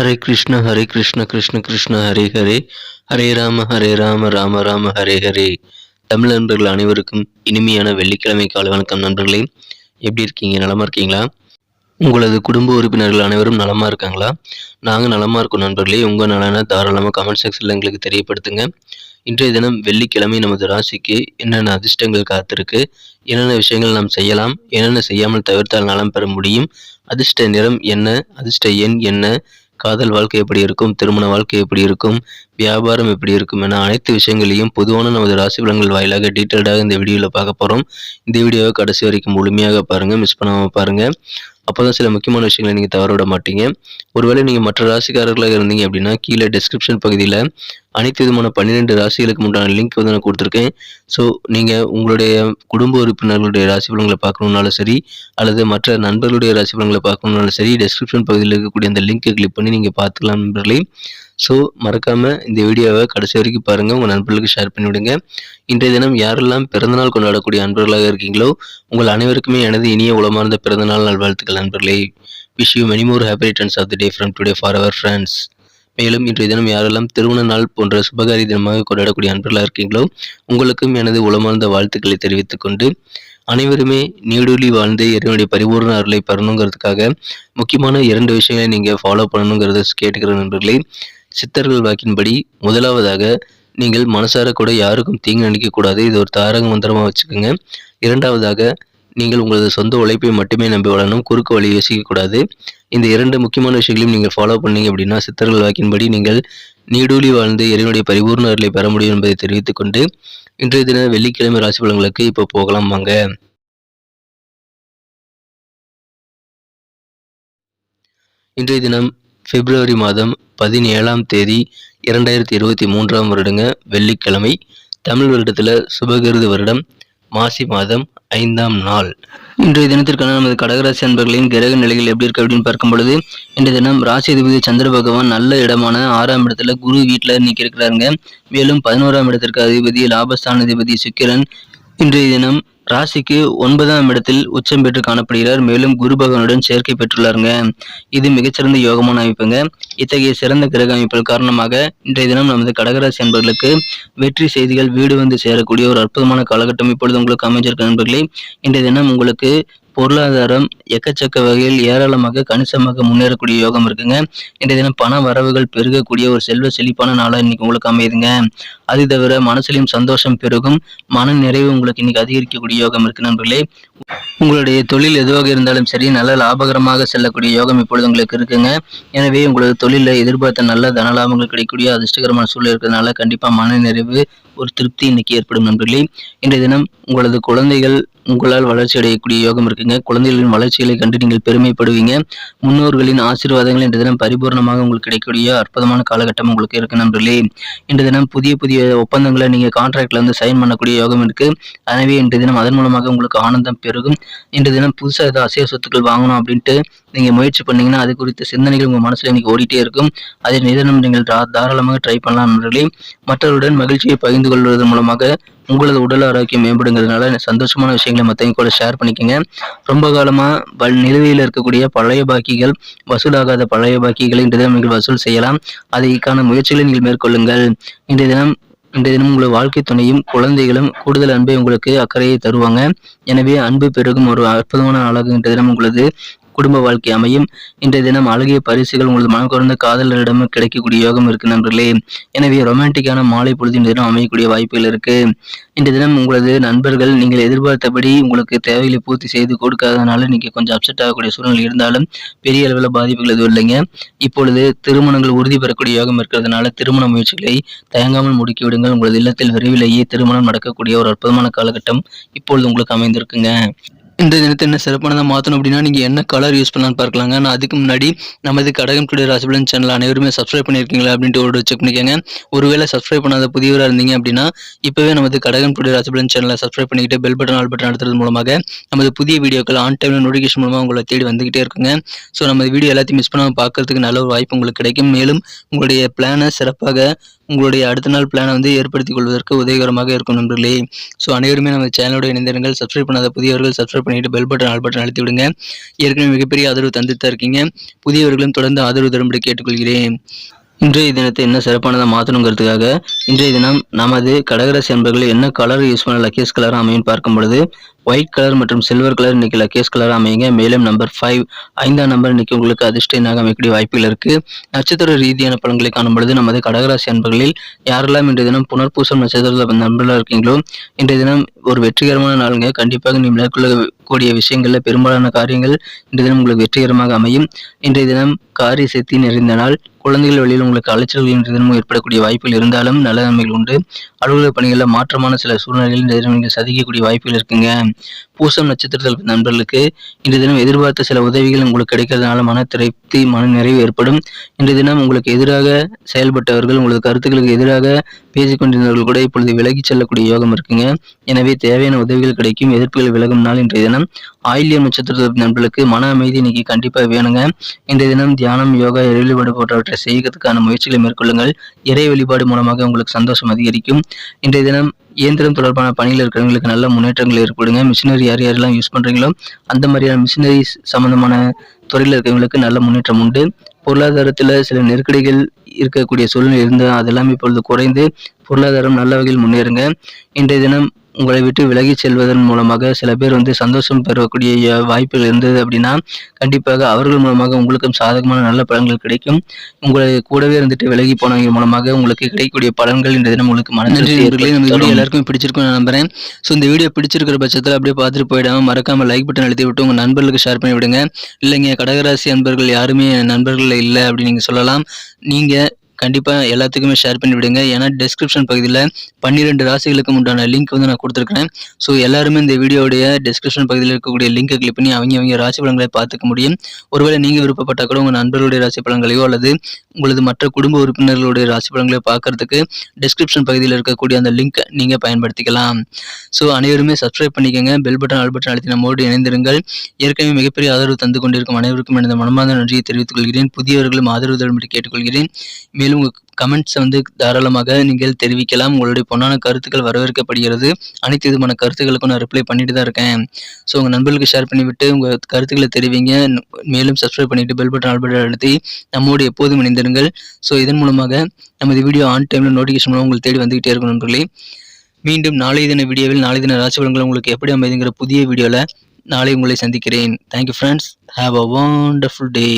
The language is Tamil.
ஹரே கிருஷ்ண ஹரே கிருஷ்ண கிருஷ்ண கிருஷ்ண ஹரே ஹரே ஹரே ராம ஹரே ராம ராம ராம ஹரே ஹரே தமிழ் நண்பர்கள் அனைவருக்கும் இனிமையான வெள்ளிக்கிழமை காலை வணக்கம் நண்பர்களே. எப்படி இருக்கீங்க? நலமா இருக்கீங்களா? உங்களது குடும்ப உறுப்பினர்கள் அனைவரும் நலமா இருக்காங்களா? நாங்கள் நலமா இருக்கோம் நண்பர்களே. உங்கள் நலனை தாராளமாக கமெண்ட் செக்ஷனில் எங்களுக்கு தெரியப்படுத்துங்க. இன்றைய தினம் வெள்ளிக்கிழமை நமது ராசிக்கு என்னென்ன அதிர்ஷ்டங்கள் காத்திருக்கு? என்னென்ன விஷயங்கள் நாம் செய்யலாம்? என்னென்ன செய்யாமல் தவிர்த்தால் நலம் பெற முடியும்? அதிர்ஷ்ட நிறம் என்ன? அதிர்ஷ்ட எண் என்ன? காதல் வாழ்க்கை எப்படி இருக்கும்? திருமண வாழ்க்கை எப்படி இருக்கும்? வியாபாரம் எப்படி இருக்கும்? என அனைத்து விஷயங்களையும் பொதுவான நமது ராசி பலன்கள் வாயிலாக டீட்டெயில்டாக இந்த வீடியோவில் பார்க்க போகிறோம் இந்த வீடியோவை கடைசி வரைக்கும் முழுமையாக பாருங்கள் மிஸ் பண்ணாமல் பாருங்கள் அப்போ தான் சில முக்கியமான விஷயங்களை நீங்கள் தவற விட மாட்டீங்க. ஒருவேளை நீங்கள் மற்ற ராசிக்காரர்களாக இருந்தீங்க அப்படின்னா கீழே டிஸ்கிரிப்ஷன் பகுதியில் அனைத்து விதமான பன்னிரெண்டு ராசிகளுக்கு உண்டான லிங்க் வந்து நான் கொடுத்துருக்கேன். ஸோ நீங்கள் உங்களுடைய குடும்ப உறுப்பினர்களுடைய ராசி பலன்களை பார்க்கணுன்னாலும் சரி அல்லது மற்ற நண்பர்களுடைய ராசி பலன்களை பார்க்கணுன்னாலும் சரி டெஸ்கிரிப்ஷன் பகுதியில் இருக்கக்கூடிய அந்த லிங்க்கை கிளிக் பண்ணி நீங்கள் பார்த்துக்கலாம் நண்பர்களே. ஸோ மறக்காமல் இந்த வீடியோவை கடைசி வரைக்கும் பாருங்கள் உங்கள் நண்பர்களுக்கு ஷேர் பண்ணிவிடுங்க. இன்றைய தினம் யாரெல்லாம் பிறந்தநாள் கொண்டாடக்கூடிய நண்பர்களாக இருக்கீங்களோ உங்கள் அனைவருக்குமே எனது இனிய உளமார்ந்த பிறந்தநாள் நல்வாழ்த்துக்கள் நண்பர்களே. Wish you many more happy returns of the day from today for our friends மேலும் இன்றைய தினம் யாரெல்லாம் திருமண நாள் போன்ற சுபகாரி தினமாக கொண்டாடக்கூடிய அன்பர்களாக இருக்கீங்களோ உங்களுக்கும் எனது உளமார்ந்த வாழ்த்துக்களை தெரிவித்துக் கொண்டு அனைவருமே நீடூழி வாழ்ந்து இறைவனுடைய பரிபூர்ண அருளை பெறணுங்கிறதுக்காக முக்கியமான இரண்டு விஷயங்களை நீங்கள் ஃபாலோ பண்ணணுங்கிறத கேட்டுக்கிற நண்பர்களே. சித்தர்கள் வாக்கின்படி முதலாவதாக நீங்கள் மனசார கூட யாருக்கும் தீங்கு நினைக்கக்கூடாது. இது ஒரு தாரக மந்திரமாக வச்சுக்கோங்க. இரண்டாவதாக நீங்கள் உங்களது சொந்த உழைப்பை மட்டுமே நம்பி வளரணும் குறுக்கு வழி யோசிக்கக்கூடாது இந்த இரண்டு முக்கியமான விஷயங்களையும் நீங்கள் ஃபாலோ பண்ணீங்க அப்படின்னா சித்தர்கள் வாக்கின்படி நீங்கள் நீடூழி வாழ்ந்து இறைவனுடைய பரிபூர்ண அருளை பெற முடியும் என்பதை தெரிவித்துக் கொண்டு இன்றைய தின வெள்ளிக்கிழமை ராசி பலன்களுக்கு இப்போ போகலாம் வாங்க. இன்றைய தினம் பிப்ரவரி மாதம் பதினேழாம் தேதி இரண்டாயிரத்தி இருபத்தி மூன்றாம் வருடங்க வெள்ளிக்கிழமை. தமிழ் வருடத்தில் சுபகிருது வருடம் மாசி மாதம் ஐந்தாம் நாள். இன்றைய தினத்திற்கான நமது கடகராசி அன்பர்களின் கிரக நிலைகள் எப்படி இருக்கு அப்படின்னு பார்க்கும் பொழுது இன்றைய தினம் ராசி அதிபதி சந்திர பகவான் நல்ல இடமான ஆறாம் இடத்துல குரு வீட்டில் இன்னைக்கு இருக்கிறாருங்க. மேலும் பதினோராம் இடத்திற்கு அதிபதி லாபஸ்தான அதிபதி சுக்கிரன். இன்றைய தினம் ராசிக்கு ஒன்பதாம் இடத்தில் உச்சம் பெற்று காணப்படுகிறார். மேலும் குரு பகவானுடன் சேர்க்கை பெற்றுள்ளாருங்க. இது மிகச்சிறந்த யோகமான அமைப்புங்க. இத்தகைய சிறந்த கிரக அமைப்புகள் காரணமாக இன்றைய தினம் நமது கடகராசி நண்பர்களுக்கு வெற்றி செய்திகள் வீடு வந்து சேரக்கூடிய ஒரு அற்புதமான காலகட்டம் இப்பொழுது உங்களுக்கு அமைஞ்சிருக்க நண்பர்களே. இன்றைய தினம் உங்களுக்கு பொருளாதாரம் எக்கச்சக்க வகையில் ஏராளமாக கணிசமாக முன்னேறக்கூடிய யோகம் இருக்குங்க. இன்றைய தினம் பண வரவுகள் பெருகக்கூடிய ஒரு செல்வ செழிப்பான நாளாக இன்னைக்கு உங்களுக்கு அமையுதுங்க. அது தவிர மனசுலையும் சந்தோஷம் பெருகும். மன நிறைவு உங்களுக்கு இன்னைக்கு அதிகரிக்கக்கூடிய யோகம் இருக்கு நண்பர்களே. உங்களுடைய தொழில் எதுவாக இருந்தாலும் சரி நல்ல லாபகரமாக செல்லக்கூடிய யோகம் இப்பொழுது உங்களுக்கு இருக்குங்க. எனவே உங்களது தொழிலில் எதிர்பார்த்த நல்ல தன லாபங்கள் கிடைக்கக்கூடிய அதிர்ஷ்டகரமான சூழல் இருக்கிறதுனால கண்டிப்பாக மன நிறைவு ஒரு திருப்தி இன்னைக்கு ஏற்படும் நண்பர்களே. இன்றைய தினம் உங்களது குழந்தைகள் உங்களால் வளர்ச்சி அடையக்கூடிய யோகம் இருக்குங்க. குழந்தைகளின் வளர்ச்சிகளை கண்டு நீங்கள் பெருமைப்படுவீங்க. முன்னோர்களின் ஆசீர்வாதங்கள் இன்று தினம் பரிபூர்ணமாக உங்களுக்கு கிடைக்கக்கூடிய அற்புதமான காலகட்டம் உங்களுக்கு இருக்கு நண்பர்களே. இன்று தினம் புதிய புதிய ஒப்பந்தங்களை நீங்கள் கான்ட்ராக்டில் வந்து சைன் பண்ணக்கூடிய யோகம் இருக்கு. எனவே இன்று தினம் அதன் மூலமாக உங்களுக்கு ஆனந்தம் பெருகும். இன்று தினம் புதுசாக ஏதாவது அசைய சொத்துக்கள் வாங்கணும் அப்படின்ட்டு நீங்கள் முயற்சி பண்ணீங்கன்னா அது குறித்த சிந்தனைகள் உங்கள் மனசில் இன்னைக்கு ஓடிட்டே இருக்கும். அதை நிதனம் நீங்கள் தாராளமாக ட்ரை பண்ணலாம் நண்பர்களே. மற்றவருடன் மகிழ்ச்சியை பகிர்ந்து கொள்வதன் மூலமாக உங்களது உடல் ஆரோக்கியம் மேம்படுங்கிறதுனால சந்தோஷமான விஷயங்களை மற்றவங்க கூட ஷேர் பண்ணிக்கோங்க. ரொம்ப காலமாக நிலுவையில் இருக்கக்கூடிய பழைய பாக்கிகள் வசூலாகாத பழைய பாக்கிகளை இன்றைய தினம் நீங்கள் வசூல் செய்யலாம். அதற்கான முயற்சிகளை நீங்கள் மேற்கொள்ளுங்கள். இன்றைய தினம் இன்றைய தினம் உங்களது வாழ்க்கை துணையும் குழந்தைகளும் கூடுதல் அன்பை உங்களுக்கு அக்கறையை தருவாங்க. எனவே அன்பு பெருகும் ஒரு அற்புதமான நாளாக இன்றைய தினம் உங்களது குடும்ப வாழ்க்கை அமையும். இன்றைய தினம் அழகிய பரிசுகள் உங்களது மனம் குறைந்த காதலரிடம் கிடைக்கக்கூடிய யோகம் இருக்கு நண்பர்களே. எனவே ரொமான்டிக்கான மாலை பொழுது இந்த தினம் அமையக்கூடிய வாய்ப்புகள் இருக்கு. இன்றைய தினம் உங்களது நண்பர்கள் நீங்கள் எதிர்பார்த்தபடி உங்களுக்கு தேவைகளை பூர்த்தி செய்து கொடுக்காதனால நீங்க கொஞ்சம் அப்செட் ஆகக்கூடிய சூழ்நிலை இருந்தாலும் பெரிய அளவில் பாதிப்புகள் எதுவும் இல்லைங்க. இப்பொழுது திருமணங்கள் உறுதி பெறக்கூடிய யோகம் இருக்கிறதுனால திருமண முயற்சிகளை தயங்காமல் முடுக்கிவிடுங்கள் உங்களது இல்லத்தில் விரைவிலேயே திருமணம் நடக்கக்கூடிய ஒரு அற்புதமான காலகட்டம் இப்பொழுது உங்களுக்கு அமைந்திருக்குங்க. இந்த தினத்தை என்ன சிறப்பானதாக மாற்றணும் அப்படின்னா நீங்கள் என்ன கலர் யூஸ் பண்ணலான்னு பார்க்கலாங்க. நான் அதுக்கு முன்னாடி நமது கடகம் டுடே ராசிபலன் சேனல் அனைவருமே சப்ஸ்கிரைப் பண்ணியிருக்கீங்களா அப்படின்ட்டு ஒரு செக் பண்ணிக்கோங்க ஒருவேளை சப்ஸ்கிரைப் பண்ணாத புதியவராக இருந்தீங்க அப்படின்னா இப்போவே நமது கடகம் டுடே ராசிபலன் சேனலை சப்ஸ்கிரைப் பண்ணிக்கிட்டு பெல் பட்டன் ஆல் பட்டன் அடுத்தது மூலமாக நமது புதிய வீடியோக்கள் ஆன் டைமில் நோட்டிஃபிகேஷன் மூலமாக உங்களை தேடி வந்துகிட்டே இருக்குங்க. ஸோ நம்ம வீடியோ எல்லாத்தையும் மிஸ் பண்ணாமல் பார்க்கறதுக்கு நல்ல ஒரு வாய்ப்பு உங்களுக்கு கிடைக்கும். மேலும் உங்களுடைய பிளானை சிறப்பாக உங்களுடைய அடுத்த நாள் பிளானை வந்து ஏற்படுத்திக் கொள்வதற்கு உதவிகரமாக இருக்கும் நண்பர்களே. ஸோ அனைவருமே நம்ம சேனலோட இணைந்திருங்கள். சப்ஸ்கிரைப் பண்ணாத புதியவர்கள் சப்ஸ்கிரைப் பண்ணிட்டு பெல் பட்டன் ஆல் பட்டன் அழுத்தி விடுங்க. ஏற்கனவே மிகப்பெரிய ஆதரவு தந்துட்டு தான் இருக்கீங்க. புதியவர்களும் தொடர்ந்து ஆதரவு தரும்படி கேட்டுக்கொள்கிறேன். இன்றைய தினத்தை என்ன சிறப்பானதாக மாற்றணுங்கிறதுக்காக இன்றைய தினம் நமது கடகராசி அன்பர்கள் என்ன கலர் யூஸ் பண்ண லக்கேஸ் கலர் அமையும் பார்க்கும் பொழுது ஒயிட் கலர் மற்றும் சில்வர் கலர் இன்னைக்கு லக்கேஸ் கலர் அமையுங்க. மேலும் நம்பர் ஃபைவ் ஐந்தாம் நம்பர் இன்னைக்கு உங்களுக்கு அதிர்ஷ்டனாக அமைக்கக்கூடிய வாய்ப்புகள் இருக்கு. நட்சத்திர ரீதியான பலன்களை காணும் பொழுது நமது கடகராசி அன்பர்களில் யாரெல்லாம் இன்றைய தினம் புனர்பூசம் நட்சத்திரத்தில் நண்பர்களாக இருக்கீங்களோ இன்றைய தினம் ஒரு வெற்றிகரமான நாளுங்க. கண்டிப்பாக நீ மேற்கொள்ளக்கூடிய விஷயங்களில் பெரும்பாலான காரியங்கள் இன்றைய தினம் உங்களுக்கு வெற்றிகரமாக அமையும். இன்றைய தினம் காரிய சக்தி நிறைந்த நாள். குழந்தைகள் வழியில் உங்களுக்கு அலைச்சல்கள் இன்றைய தினமும் ஏற்படக்கூடிய வாய்ப்புகள் இருந்தாலும் நல்ல நன்மைகள் உண்டு. அலுவலக பணிகளில் மாற்றமான சில சூழ்நிலைகளில் இன்றைய தினம் நீங்கள் சதிக்கக்கூடிய வாய்ப்புகள் இருக்குங்க. பூசம் நட்சத்திரத்தில் நண்பர்களுக்கு இன்று தினம் எதிர்பார்த்த சில உதவிகள் உங்களுக்கு கிடைக்கிறதுனால மன திருப்தி மன நிறைவு ஏற்படும். இன்று தினம் உங்களுக்கு எதிராக செயல்பட்டவர்கள் உங்களது கருத்துக்களுக்கு எதிராக பேசிக்கொண்டிருந்தவர்கள் கூட இப்பொழுது விலகிச் செல்லக்கூடிய யோகம் இருக்குங்க. எனவே தேவையான உதவிகள் கிடைக்கும் எதிர்ப்புகள் விலகும் நாள் இன்றைய தினம். ஆயில்யம் நட்சத்திரத்தில் நண்பர்களுக்கு மன அமைதி இன்னைக்கு கண்டிப்பாக வேணுங்க. இன்றைய தினம் தியானம் யோகா இறை வழிபாடு போன்றவற்றை செய்வதற்கான முயற்சிகளை மேற்கொள்ளுங்கள். இறை வழிபாடு மூலமாக உங்களுக்கு சந்தோஷம் அதிகரிக்கும். இன்றைய தினம் இயந்திரம் தொடர்பான பணியில் இருக்கிறவங்களுக்கு நல்ல முன்னேற்றங்கள் ஏற்படுங்க. மிஷினரி யார் யாரெல்லாம் யூஸ் பண்ணுறீங்களோ அந்த மாதிரியான மிஷினரி சம்மந்தமான துறையில் இருக்கிறவங்களுக்கு நல்ல முன்னேற்றம் உண்டு. பொருளாதாரத்தில் சில நெருக்கடிகள் இருக்கக்கூடிய சூழ்நிலை இருந்தால் அதெல்லாம் இப்பொழுது குறைந்து பொருளாதாரம் நல்ல வகையில் முன்னேறுங்க. இன்றைய தினம் உங்களை விட்டு விலகிச் செல்வதன் மூலமாக சில பேர் வந்து சந்தோஷம் பெறக்கூடிய வாய்ப்புகள் இருந்தது அப்படின்னா கண்டிப்பாக அவர்கள் மூலமாக உங்களுக்கும் சாதகமான நல்ல பலன்கள் கிடைக்கும். உங்களை கூடவே இருந்துட்டு விலகி போனவங்க மூலமாக உங்களுக்கு கிடைக்கக்கூடிய பலன்கள் இந்த தினம் உங்களுக்கு மனதில் நம்ம வீடியோ எல்லாருக்கும் பிடிச்சிருக்கும் நான் நம்புறேன். ஸோ இந்த வீடியோ பிடிச்சிருக்கிற பட்சத்தில் அப்படியே பார்த்துட்டு போயிடாம மறக்காம லைக் பட்டன் அழுத்தி விட்டு உங்கள் நண்பர்களுக்கு ஷேர் பண்ணி விடுங்க இல்லைங்க கடகராசி நண்பர்கள் யாருமே நண்பர்கள் இல்லை அப்படின்னு நீங்கள் சொல்லலாம். நீங்கள் கண்டிப்பாக எல்லாத்துக்குமே ஷேர் பண்ணி விடுங்க ஏன்னா டெஸ்கிரிப்ஷன் பகுதியில் பன்னிரெண்டு ராசிகளுக்கு உண்டான லிங்க் வந்து நான் கொடுத்துருக்கேன் ஸோ எல்லாருமே இந்த வீடியோடைய டெஸ்கிரிப்ஷன் பகுதியில் இருக்கக்கூடிய லிங்கை கிளிக் பண்ணி அவங்க அவங்க ராசி பலன்களை பார்த்துக்க முடியும். ஒருவேளை நீங்கள் விருப்பப்பட்ட கூட உங்கள் நண்பர்களுடைய ராசி பலன்களையோ அல்லது உங்களது மற்ற குடும்ப உறுப்பினர்களுடைய ராசி பலன்களையோ பார்க்கறதுக்கு டெஸ்கிரிப்ஷன் பகுதியில் இருக்கக்கூடிய அந்த லிங்க் நீங்கள் பயன்படுத்திக்கலாம். ஸோ அனைவருமே சப்ஸ்கிரைப் பண்ணிக்கோங்க. பெல் பட்டன் ஆல் பட்டன் அழுத்தி நம்மோடு இணைந்திருங்கள். ஏற்கனவே மிகப்பெரிய ஆதரவு தந்து கொண்டிருக்கும் அனைவருக்கும் எனது மனமார்ந்த நன்றியை தெரிவித்துக் கொள்கிறேன். புதியவர்களும் ஆதரவு தரும்படி கேட்டுக்கொள்கிறேன். மேலும் உங்கள் கமெண்ட்ஸை வந்து தாராளமாக நீங்கள் தெரிவிக்கலாம். உங்களுடைய பொன்னான கருத்துக்கள் வரவேற்கப்படுகிறது. அனைத்து விதமான கருத்துக்களுக்கும் நான் ரிப்ளை பண்ணிட்டு தான் இருக்கேன். ஸோ உங்கள் நண்பர்களுக்கு ஷேர் பண்ணிவிட்டு உங்கள் கருத்துக்களை தெரிவிங்க. மேலும் சப்ஸ்கிரைப் பண்ணிவிட்டு பெல் பட்டன் ஆல் பட்டன் அழுத்தி நம்மோடு எப்போதும் இணைந்திருங்கள். ஸோ இதன் மூலமாக நமது வீடியோ ஆன் டைமில் நோட்டிஃபிகேஷன் மூலம் உங்களுக்கு தேடி வந்துகிட்டே இருக்கும் நண்பர்களே. மீண்டும் நாளைய தின வீடியோவில் நாளை தின ராசி பலன்கள் உங்களுக்கு எப்படி அமைதுங்கிற புதிய வீடியோவில் நாளை உங்களை சந்திக்கிறேன். Thank you friends have a wonderful day